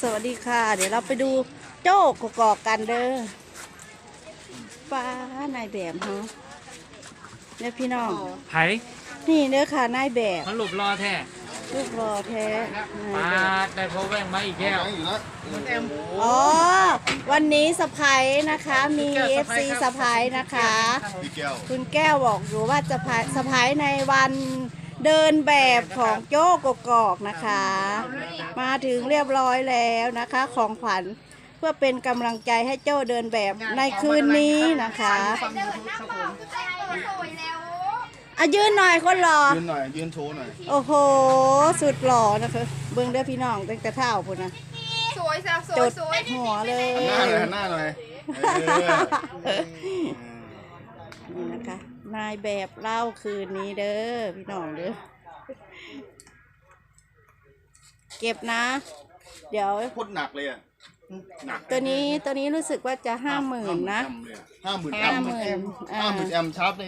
สวัสดีค่ะ เดี๋ยวเราไปดูโจ้กกอกกันเด้อป้านายแบบเฮาเนี่ยพี่น้องไผ่นี่เด้อค่ะนายแบบมันหลบรอแท้รูปรอแท้นายมาแบบได้พบแว่งมาอีกแก้วอ๋อ วันนี้สะพายนะคะ มีเอฟซีสะพายนะคะพี่แก้วคุณแก้วบอกอยู่ว่าจะพายสะพายในวัน เดินแบบของโจ้กกอกนะคะ มาถึงเรียบร้อยแล้วนะคะ ของขวัญเพื่อเป็นกำลังใจให้โจ้เดินแบบในคืนนี้นะคะอะยืนหน่อยคนหล่อยืนหน่อยยืนโชว์หน่อยโอ้โห สุดหล่อนะคะเบิ้งเด้อพี่น้องตั้งแต่เท้าพุ่นนะสวยแซ่บสจวยดสวยหัวเลยหันหน้าหน่อยหันหน้าหน่อยเออนี่นะคะ นายแบบเล่าคืนนี้เด้อพี่น้องเด้อเก็บนะ เดี๋ยว โคตรหนักเลยอะหนักตัวนี้ตัวนี้รู้สึกว่าจะห้าหมื่นนะห้าหมื่นแอห้ามหมื่นอ่าห้าหมื่นแอมชาร์จใน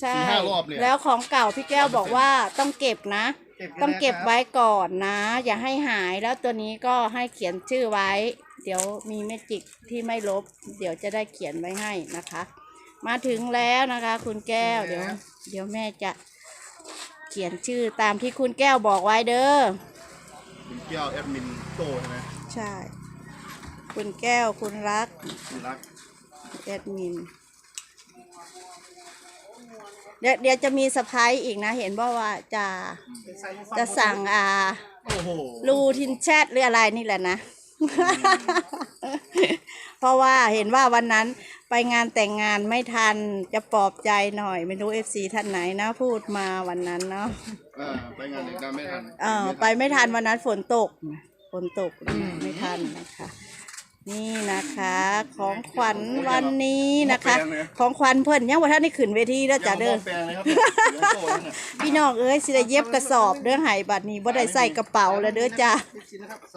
ใช่สี่ห้ารอบเลยอะแล้วของเก่าพี่แก้วบอกว่าต้องเก็บนะ ต้องเก็บไว้ก่อนนะ อย่าให้หายแล้วตัวนี้ก็ให้เขียนชื่อไว้ เดี๋ยวมีเมจิกที่ไม่ลบ เดี๋ยวจะได้เขียนไว้ให้นะคะ มาถึงแล้วนะคะ คุณแก้วเดี๋ยว เดี๋ยวแม่จะเขียนชื่อตามที่คุณแก้วบอกไว้เด้อคุณแก้วแอดมินโตใช่ไหมใช่ คุณแก้วคุณรักคุณรักแอดมินเดี๋ยวเดี๋ยวจะมีสไพรส์อีกนะ เห็นว่าว่าจะจะสั่งอ่าโอ้โหรูทินแชทหรืออะไรนี่แหละนะ เพราะว่าเห็นว่าวันนั้น ไปงานแต่งงานไม่ทันจะปลอบใจหน่อย ไม่รู้เอฟซีท่านไหนนะพูดมาวันนั้นเนาะเออไปงานเด็กงานไม่ทันเออไปไม่ทันวันนั้นฝนตกฝนตกไม่ทันนะคะ นี่นะคะของขวัญวันนี้นะคะ ของขวัญเพิ่นยังว่าท่านได้ขึ้นเวทีแล้วจ้ะเด้อแปลงเลยครับเหลืองโตแล้วเนี่ยพี่น้องเอ้ยสิได้เย็บกระสอบเด้อไหบัดนี้บ่ได้ใส่กระเป๋าแล้วเด้อจ้า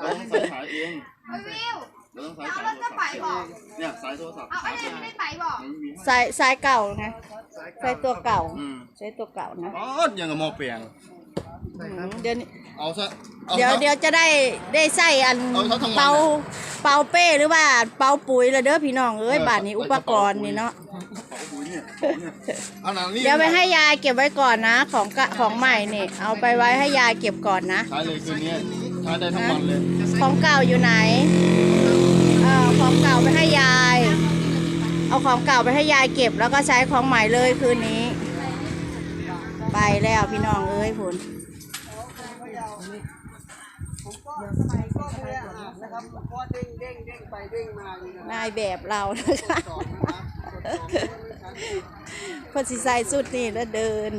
เราต้องใส่สายเองเอาวิว เราต้องใส่เอาสายรถจะไปบอกเนี่ยสายโทรศัพท์เอาอันนี้ไม่ได้ไปบอกมันไม่มีสายสายเก่าไงใส่ตัวเก่าอืมใช้ตัวเก่านะอ๋อยังกับหมอแปลงอืมเดี๋ยวนี้เอาซะอาเดี๋ยวซะเดี๋ยวจะได้ได้ใส่อันเอาเขาทั้งวันเป่าเลยเป่าเป้หรือว่าเป่าปุ๋ยแล้วเด้อพี่น้องเอ้ยเออบาทนี้ใส่อุปกรณ์นี่เนาะเอาปุ๋ยเนี่ยเนี่ยเอาหนังนี่เดี๋ยวไปให้ยายเก็บไว้ก่อนนะของกะของใหม่นี่เอาไปไว้ให้ยายเก็บก่อนนะ ใช้เลยคืนนี้ใช้ได้ทั้งวันเลย ของเก่าอยู่ไหน เออ ของเก่าไปให้ยาย เอาของเก่าไปให้ยายเก็บ แล้วก็ใช้ของใหม่เลยคืนนี้ ไปแล้วพี่น้องเอ้ยผลนายแบบเรานะคะคนสิใสสุดนี่แล้วเดิน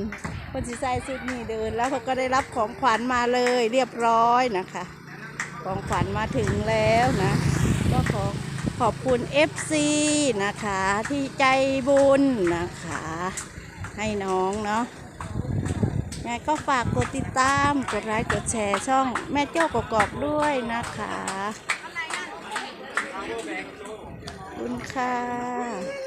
คนสิใสสุดนี่เดิน แล้วเขาก็ได้รับของขวัญมาเลยเรียบร้อยนะคะ ของขวัญมาถึงแล้วนะ ก็ขอ ขอบคุณ FC นะคะที่ใจบุญนะคะ ให้น้องเนาะแม่ก็ฝากกดติดตาม กดไลค์กดแชร์ช่องแม่เจ้ากกอกด้วยนะคะบคุณค่ะ